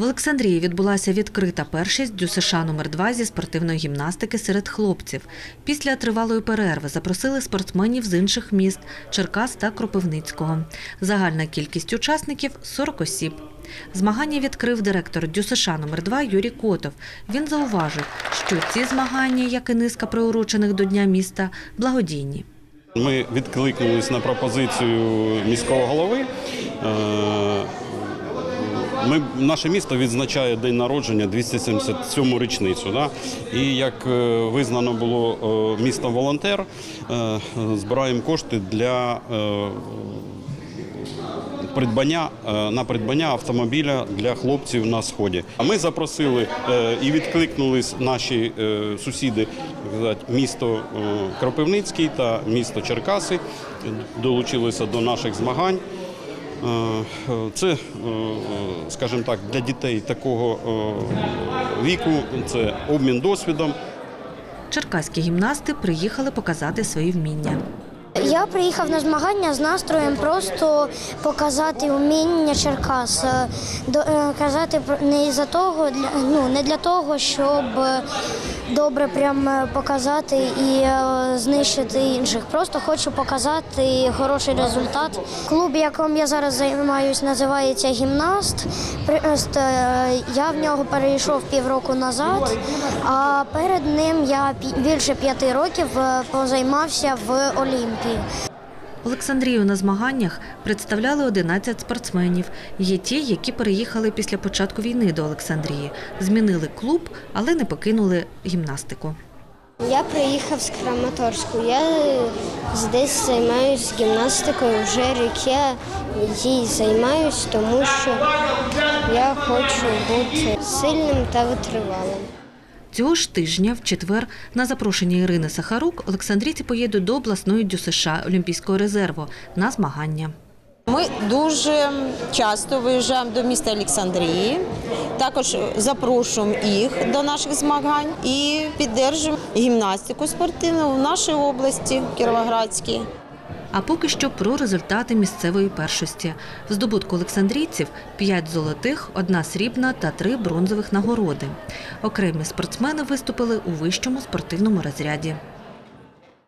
В Олександрії відбулася відкрита першість ДЮСШ номер 2 зі спортивної гімнастики серед хлопців. Після тривалої перерви запросили спортсменів з інших міст Черкас та Кропивницького. Загальна кількість учасників 40 осіб. Змагання відкрив директор ДЮСШ номер 2 Юрій Котов. Він зауважив, що ці змагання, як і низка приурочених до Дня міста, благодійні. Ми відкликнулись на пропозицію міського голови. Ми, наше місто відзначає день народження 277 річницю. Да? І як е, визнано було е, містом волонтер, е, збираємо кошти для придбання на придбання автомобіля для хлопців на сході. А ми запросили і відкликнулись наші сусіди, місто Кропивницький та місто Черкаси, долучилися до наших змагань. Е, е, Це, е, скажімо так, для дітей такого віку це обмін досвідом. Черкаські гімнасти приїхали показати свої вміння. Я приїхав на змагання з настроєм просто показати вміння Черкас. Е, е, Казати не за того, ну не для того, щоб добре прям е, показати і знищити інших. Просто хочу показати хороший результат. Клуб, яким я зараз займаюся, називається гімнаст. Я в нього перейшов півроку назад, а перед ним я більше п'яти років позаймався в Олімпії. Олександрію на змаганнях представляли 11 спортсменів. Є ті, які переїхали після початку війни до Олександрії, змінили клуб, але не покинули гімнастику. Я приїхав з Краматорську. Я здесь займаюся гімнастикою вже рік. Я їй займаюсь, тому що я хочу бути сильним та витривалим. Цього ж тижня, в четвер, на запрошення Ірини Сахарук, Олександрійці поїдуть до обласної ДЮСШ Олімпійського резерву на змагання. Ми дуже часто виїжджаємо до міста Олександрії. Також запрошуємо їх до наших змагань і підтримуємо гімнастику спортивну в нашій області Кіровоградській. А поки що про результати місцевої першості. В здобутку олександрійців 5 золотих, одна срібна та три бронзових нагороди. Окремі спортсмени виступили у вищому спортивному розряді.